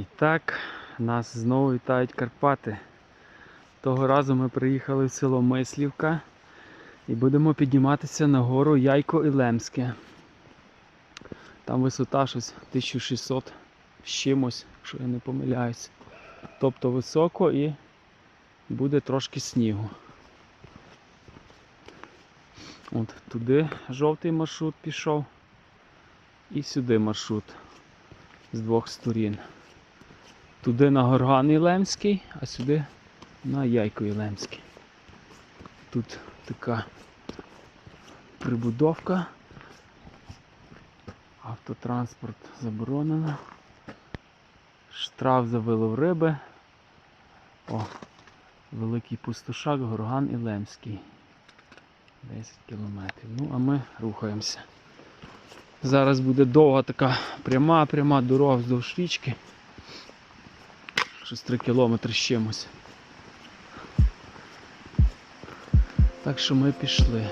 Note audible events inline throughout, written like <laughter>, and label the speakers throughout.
Speaker 1: І так нас знову вітають Карпати. Того разу ми приїхали в село Мислівка і будемо підніматися на гору Яйко і Лемське. Там висота щось 1600 з чимось, якщо я не помиляюсь. Тобто високо і буде трошки снігу. От туди жовтий маршрут пішов і сюди маршрут з двох сторін. Туди на Горган Ілемський, а сюди на Яйко Ілемський. Тут така прибудовка. Автотранспорт заборонено. Штраф за вилов риби. О, великий пустошак, Горган Ілемський. 10 кілометрів. Ну, а ми рухаємося. Зараз буде довга така пряма, пряма дорога вздовж річки. Щось 3 кілометри з чимось. Так що ми пішли.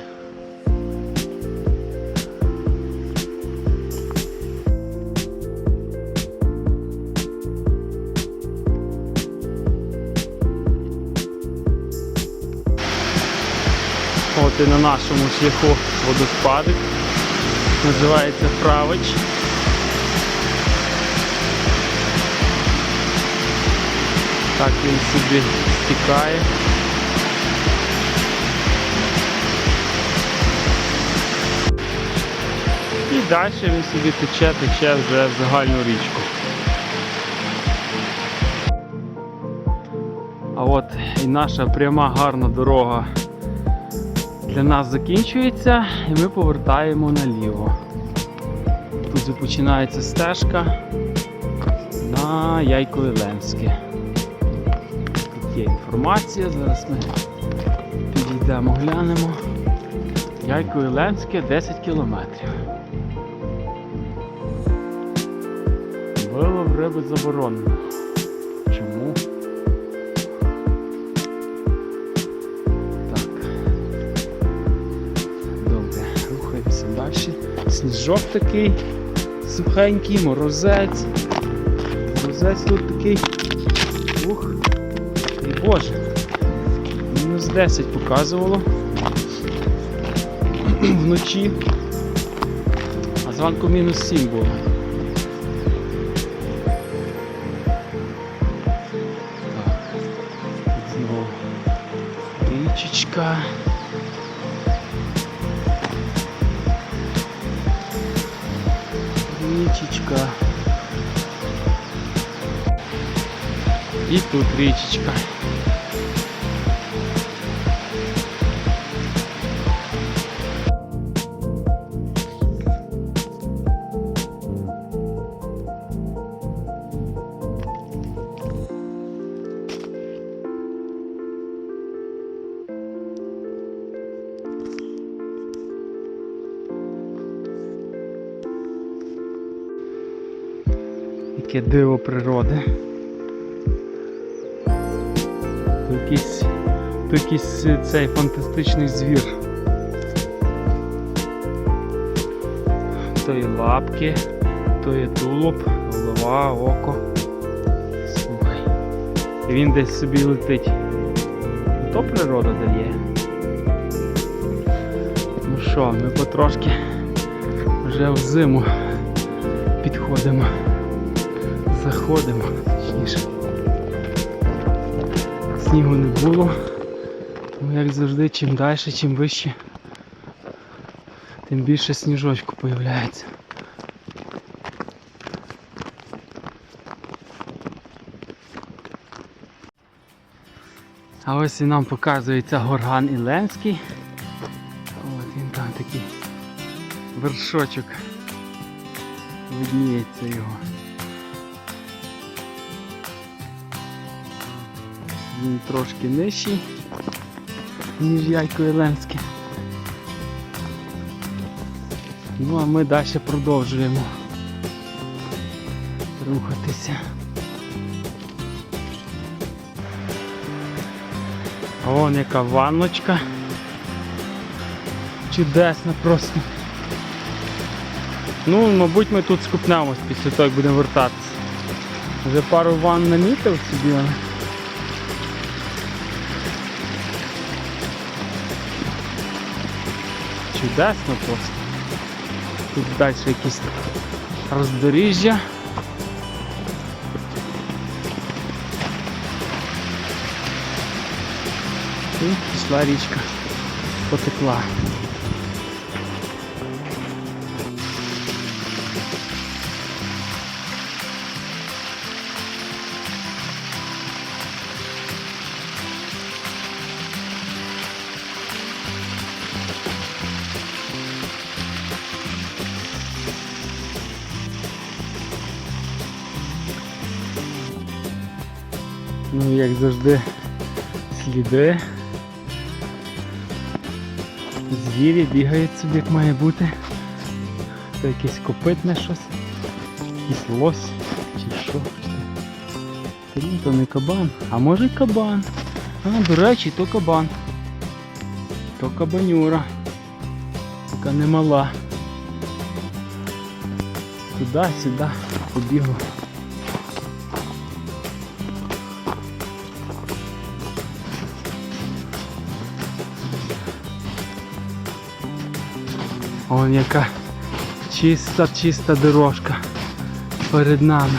Speaker 1: От і на нашому шляху водоспадик. Називається Правич. Так він собі стікає. І далі він собі тече, тече вже в загальну річку. А от і наша пряма гарна дорога для нас закінчується і ми повертаємо наліво. Тут починається стежка на Яйкове Лемське. Є інформація, зараз ми підійдемо, глянемо. Яйкове Лемське 10 кілометрів. Вилов риби заборонено. Чому? Так. Добре, рухаємося далі. Сніжок такий сухенький, морозець. Морозець тут такий. Ух. Боже. Мінус 10 показувало. <clears throat> Вночі. А зранку мінус 7 було. Знову річечка. Річечка. І тут річечка. Яке диво природи. То якийсь, якийсь е, цей фантастичний звір. То є лапки, то є тулуб, голова, око. Слухай. І він десь собі летить. То природа дає. Ну що, ми потрошки вже в зиму підходимо заходимо, точніше. Снігу не було, тому як завжди, чим далі, чим вище, тим більше сніжочку появляється. А ось і нам показується горган Ілемський. От він там такий вершочок. Видніється його. Він трошки нижчий, ніж яйко Єленське. Ну а ми далі продовжуємо рухатися. Вон яка ванночка. Чудесна просто. Ну, мабуть, ми тут скупнемось після того, як будемо вертатися. Вже пару ванн намітив собі. Чудесно просто. Тут далі якісь роздоріжжя. І пішла річка. Потекла. Ну, як завжди, сліди. Звірі бігають собі, як має бути. То якесь копитне щось. Якийсь лось чи що. Та то не кабан. А може кабан. А, до речі, то кабан. То кабанюра. Така немала. Туди-сюди побігла. Вон яка чиста, чиста дорожка перед нами.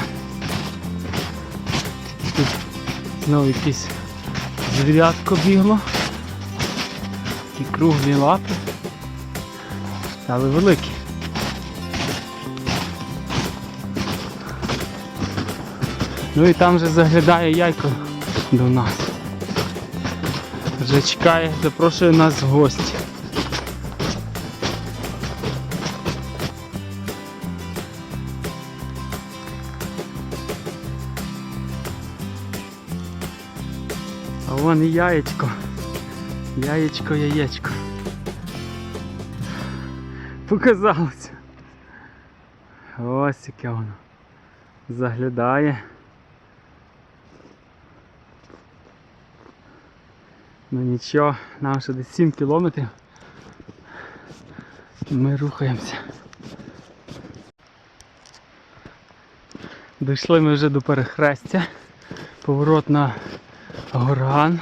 Speaker 1: Тут знову якесь звірятко бігло. Такі круглі лапи. Але великі. Ну і там вже заглядає яйко до нас. Вже чекає, запрошує нас в гості. Вон і яєчко. Яєчко, яєчко. Показалося. Ось яке воно. Заглядає. Ну нічого, нам ще десь 7 кілометрів. Ми рухаємося. Дійшли ми вже до перехрестя. Поворот на горган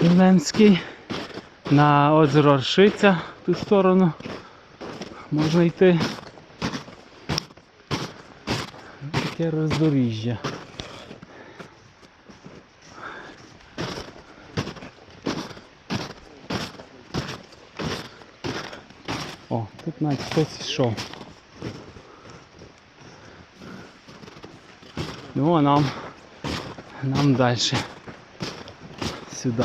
Speaker 1: Ілемський. На озеро Оршиця в ту сторону можна йти. Таке роздоріжжя. О, тут навіть хтось йшов. Ну а нам нам далі сюди.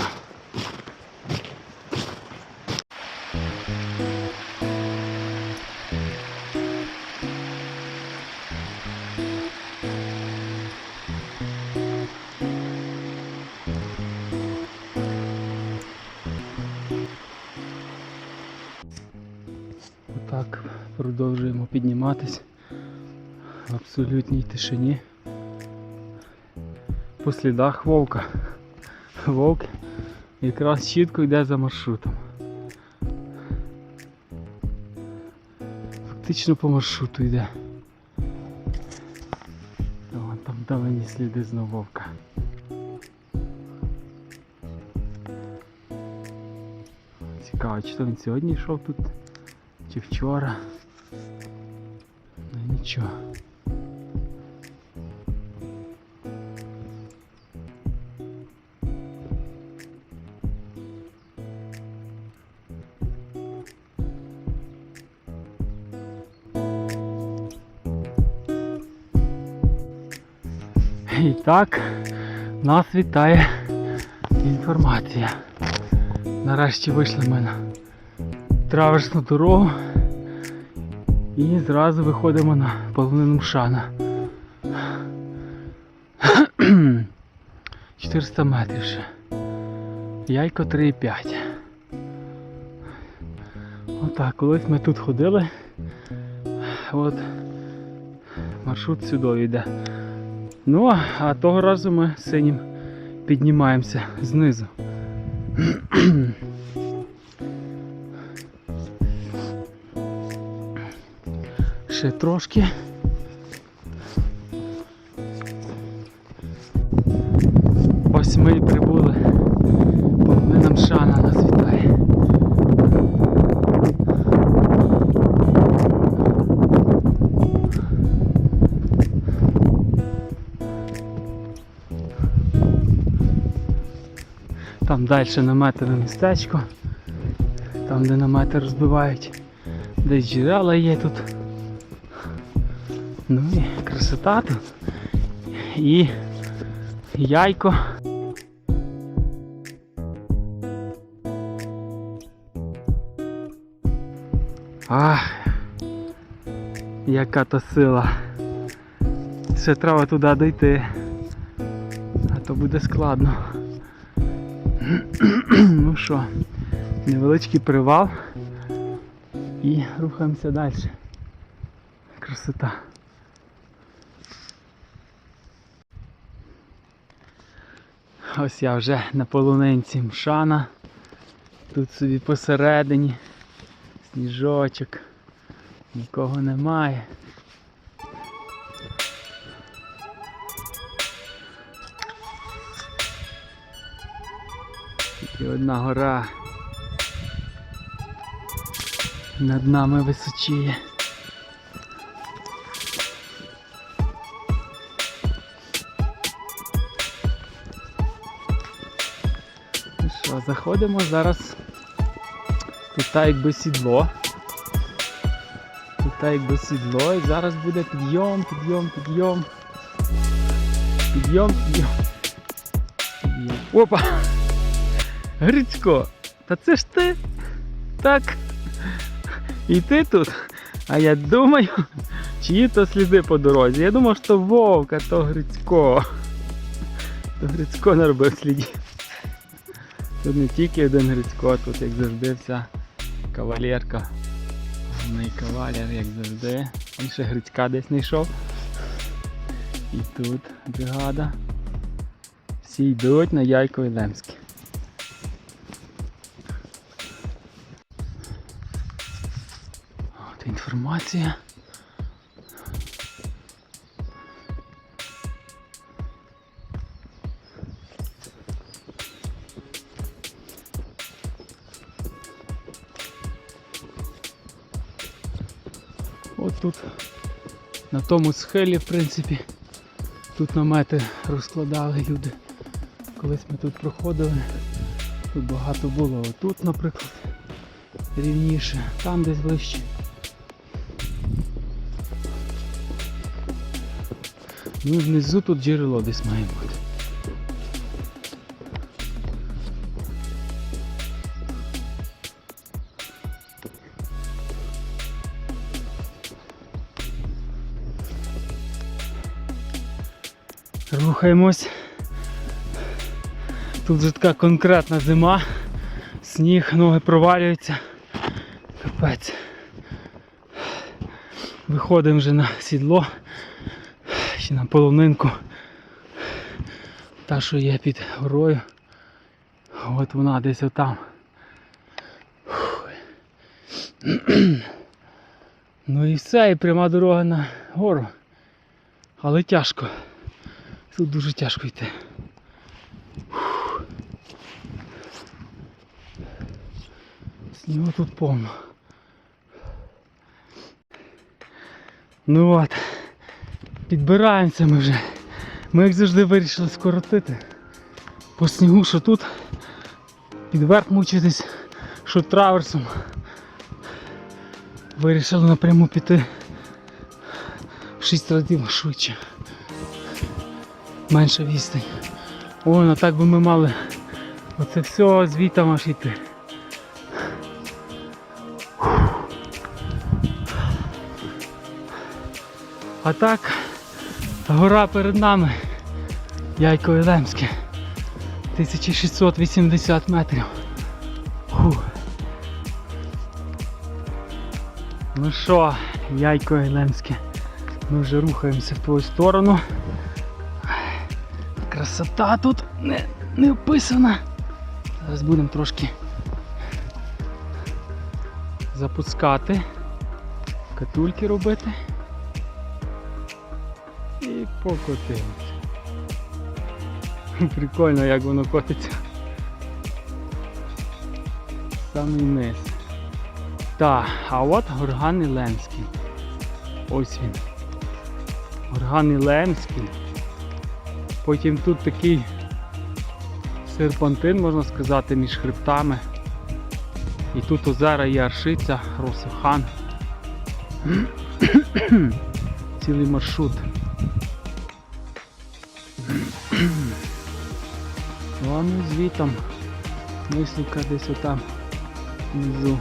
Speaker 1: Продовжуємо підніматись в абсолютній тишині по слідах вовка. Вовк якраз чітко йде за маршрутом. Фактично по маршруту йде. О, там давені сліди знову вовка. Цікаво, чи то він сьогодні йшов тут, чи вчора. Ну нічого. І так, нас вітає інформація. Нарешті вийшли ми на траверсну дорогу і зразу виходимо на полонину Мшана. <clears throat> 400 метрів ще. Яйко 3,5. Отак, колись ми тут ходили. От маршрут сюди йде. Ну, а того разу ми синім піднімаємося знизу. Ще трошки. Далі наметове містечко, там де намети розбивають, десь джерела є тут. Ну і красота тут. І яйко. Ах, яка то сила. Ще треба туди дойти. А то буде складно. Ну що, невеличкий привал і рухаємося далі. Красота. Ось я вже на полонинці Мшана. Тут собі посередині сніжочок. Нікого немає. Тільки одна гора над нами височіє. Ну що, заходимо зараз. Тут якби сідло. Тут якби сідло і зараз буде підйом, підйом, підйом. Підйом, підйом. Підйом. Опа! Грицько! Та це ж ти? Так. І ти тут? А я думаю, чиї то сліди по дорозі. Я думав, що вовк, а то Грицько. То Грицько наробив слідів. Тут не тільки один Грицько, тут як завжди вся кавалерка. Головний кавалер, як завжди. Він ще Грицька десь знайшов. І тут бригада. Всі йдуть на Яйко і Лемське. Інформація. От тут на тому схилі, в принципі, тут намети розкладали люди. Колись ми тут проходили, тут багато було. Отут, наприклад, рівніше, там десь вище. Ну внизу тут джерело десь має бути. Рухаємось. Тут вже така конкретна зима, сніг, ноги провалюються. Капець. Виходимо вже на сідло, ще на полонинку. Та, що є під горою. От вона десь отам. Ну і все, і пряма дорога на гору. Але тяжко. Тут дуже тяжко йти. Снігу тут повно. Ну от, підбираємося ми вже. Ми як завжди вирішили скоротити. По снігу, що тут під верх мучитись, що траверсом. Вирішили напряму піти в 6 разів швидше. Менша відстань. О, ну так би ми мали оце все звітом аж йти. А так, гора перед нами. Яйко Ілемське. 1680 метрів. Фух. Ну що, яйко Ілемське. Ми вже рухаємося в твою сторону. Красота тут не, не описана. Зараз будемо трошки запускати, катульки робити і. Прикольно, як воно котиться. Самий низ. Так, а от горган Ілемський. Ось він. Горган Ілемський. Потім тут такий серпантин, можна сказати, між хребтами. І тут озера є Аршиця, Росохан. <clears throat> Цілий маршрут. Ну, звітом. Мислівка десь отам внизу.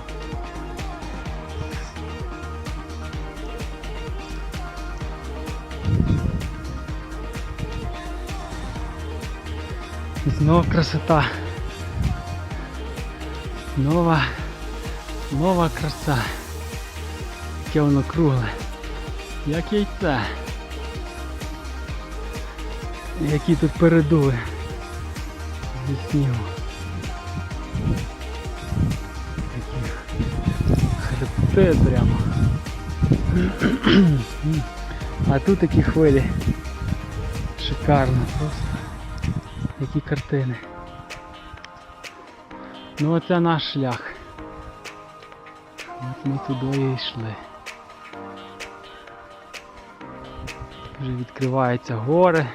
Speaker 1: І Знову красота. Нова, нова краса. Яке воно кругле. Як яйце. Які тут передуви зі снігу. Такі хребти прямо. А тут такі хвилі. Шикарно просто. Які картини. Ну оце наш шлях. От ми туди і йшли. Вже відкриваються гори.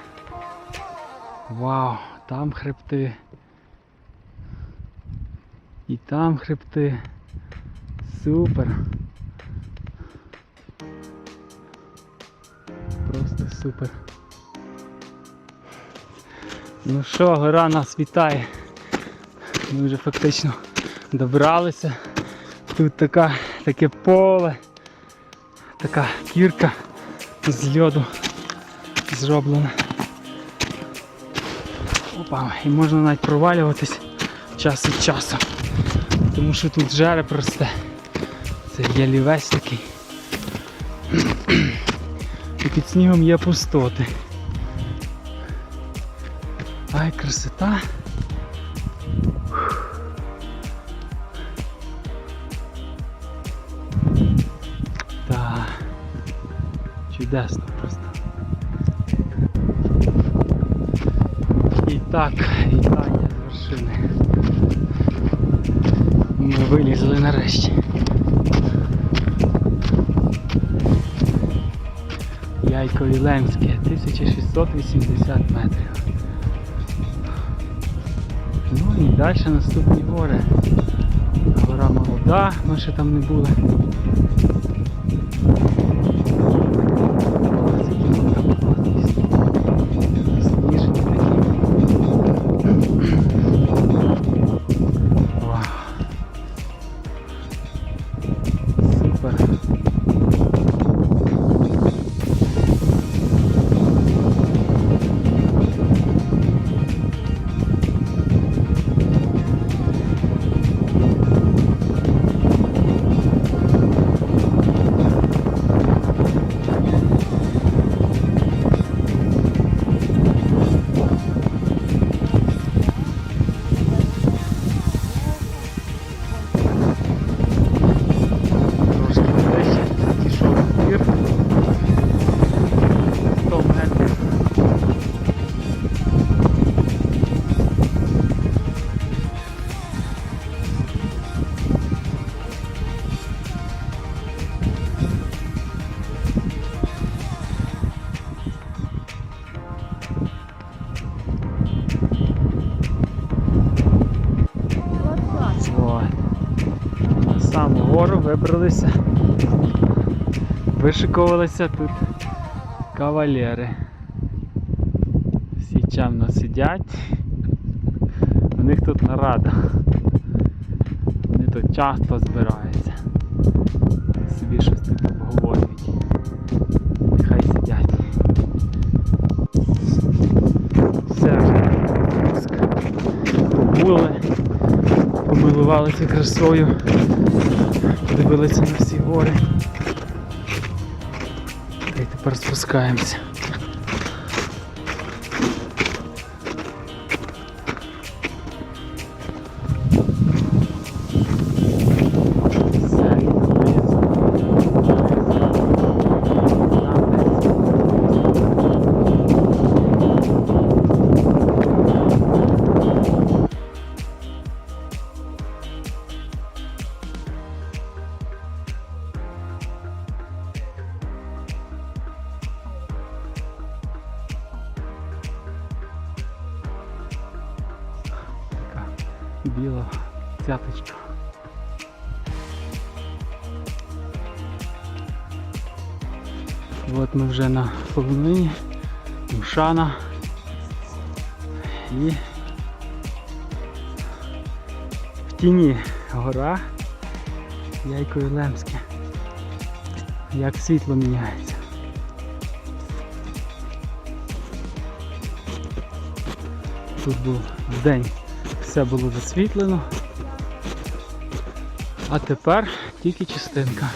Speaker 1: Вау, там хребти. І там хребти. Супер. Просто супер. Ну що, гора нас вітає. Ми вже фактично добралися. Тут така, таке поле, така кірка з льоду зроблена. Опа, і можна навіть провалюватись час від часу. Тому що тут жереб росте. Це ялівець такий. І під снігом є пустоти. Ай, красота. Так. Чудесно просто. І так, вилізли нарешті. Яйко Віленське, 1680 метрів. Ну і далі наступні гори. Гора молода, ми ще там не були. Вибралися. Вишикувалися тут кавалери. Всі чемно сидять. У них тут нарада. Вони тут часто збираються. Собі щось тут обговорюють. Нехай сидять. Все вже. Були помилувалися красою, подивилися на всі гори. Й тепер спускаємося. Біла цяточка. От ми вже на полонині, Мшана і в тіні гора Яйко Ілемське. Як світло міняється. Тут був день, все було засвітлено, а тепер тільки частинка.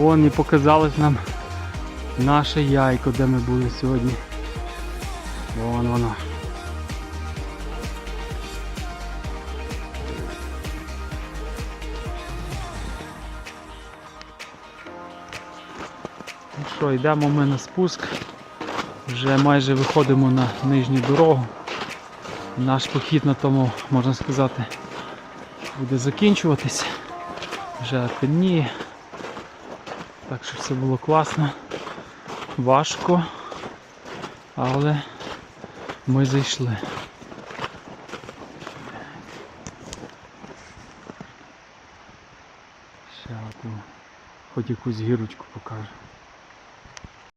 Speaker 1: Вон і показалось нам наше яйко, де ми були сьогодні. Вон воно. Ну що, йдемо ми на спуск. Вже майже виходимо на нижню дорогу. Наш похід на тому, можна сказати, буде закінчуватись. Вже темніє. Так що все було класно, важко, але ми зайшли. Ще одну, хоч якусь гірочку покажу.